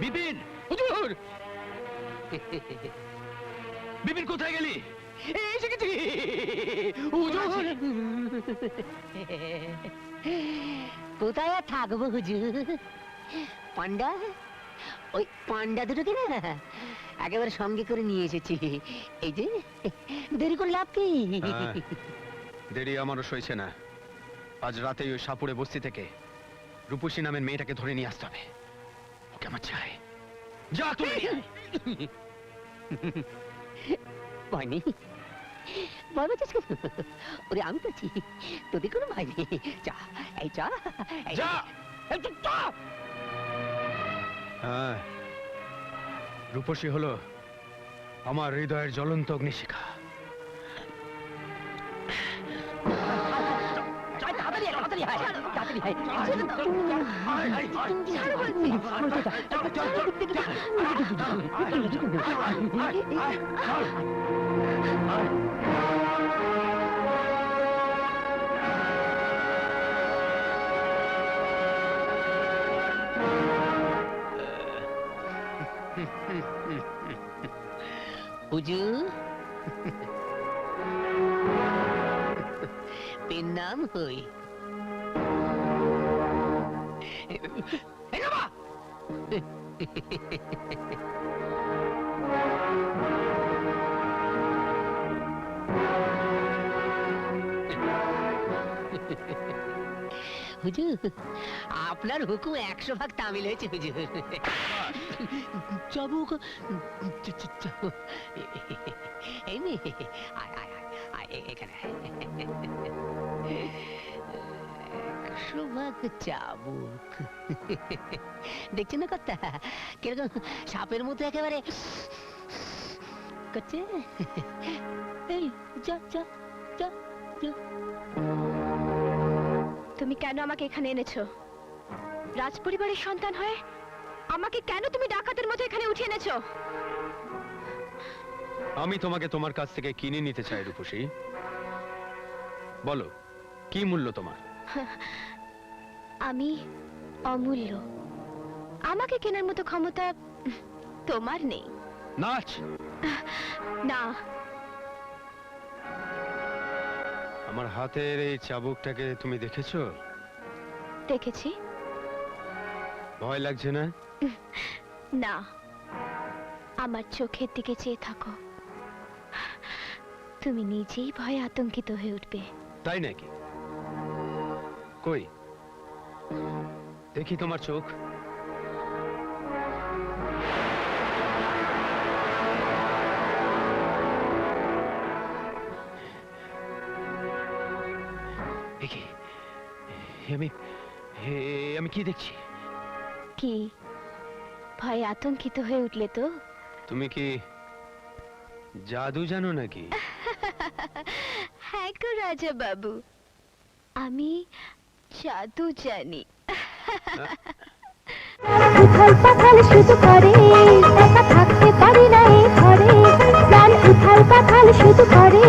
বিপিন! কোথায় গেলি? এসে গেছি। হুজুর! কোথায় আর থাকব হুজুর? পান্ডা? ওই পান্ডা দুটোকে না একেবারে সঙ্গে করে নিয়ে এসেছি। এই যে দেরি করে লাভ কি? হ্যাঁ, দেরি আমারও সইছে না। আজ রাতেই ওই সাপুড়ে বস্তি থেকে রূপসী নামের মেয়েটাকে ধরে নিয়ে আসতে হবে। ওকে চাই যা তুলে ভয় নেই ভয় পাচ্ছিস কেন? ওরে আমি তো আছি তোদের কোনো ভয় নেই। চা এই চা যা। হ্যাঁ রূপসী হলো আমার হৃদয়ের জ্বলন্ত অগ্নিশিখা। তাড়াতাড়ি আয়, তাড়াতাড়ি আয়, তাড়াতাড়ি আয়। হুজুর পেন নাম হই এই বাবা! আপনার হুকুম একশো ভাগ তামিল হয়েছে হুজুর। চাবুক এই নে আয় আয় এখানে। চাবুক। দেখছেন না কর্তা কীরকম সাপের মতো একেবারে। করছে? এই যা যা যা যা। তুমি কেন আমাকে এখানে এনেছো? রাজ পরিবারের সন্তান হয়ে আমাকে কেন তুমি ডাকাতের মতো এখানে উঠে এনেছো? আমি তোমাকে তোমার কাছ থেকে কিনে নিতে চাই রূপসী। বলো কি মূল্য তোমার? আমি অমূল্য। আমাকে কেনার মতো ক্ষমতা তোমার নেই। নাচ! না। আমার হাতের এই চাবুকটাকে তুমি দেখেছ? দেখেছি। ভয় লাগছে না? না। আমার চোখের দিকে চেয়ে থাকো। তুমি নিজেই ভয়ে আতঙ্কিত হয়ে উঠবে। তাই নাকি? কই? দেখি তোমার চোখ। আমি আমি কি দেখছি? কি? ভয়ে আতঙ্কিত হয়ে উঠলে তো? তুমি কি জাদু জানো নাকি? হ্যাঁ গো রাজা বাবু আমি জাদু জানি। উথাল পাথাল শুধু করে, একা থাকতে পারি না এই ঘরে। প্রাণ উথাল পাথাল শুধু করে